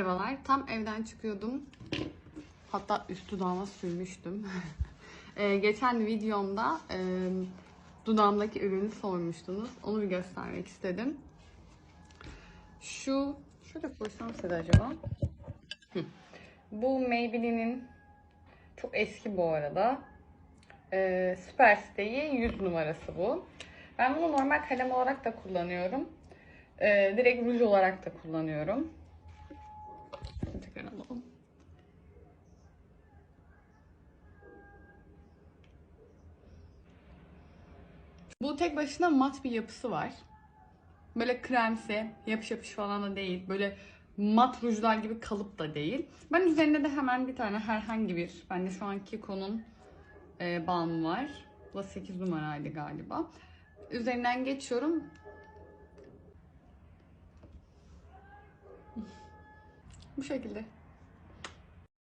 Merhabalar. Tam evden çıkıyordum. Hatta üstü dudağıma sürmüştüm. Ee, geçen videomda e, dudağımdaki ürünü sormuştunuz. Onu bir göstermek istedim. Şu, şöyle koysam size acaba. Bu Maybelline'in çok eski bu arada. Ee, Super Stay 100 numarası bu. Ben bunu normal kalem olarak da kullanıyorum. Ee, direkt ruj olarak da kullanıyorum. Tekrar alalım. Bu tek başına mat bir yapısı var. Böyle kremsi, yapış yapış falan da değil. Böyle mat rujlar gibi kalıp da değil. Ben üzerinde de hemen bir tane herhangi bir, bende şu an Kiko'nun e, balmı var. Bu da 8 numaraydı galiba. Üzerinden geçiyorum. Bu şekilde.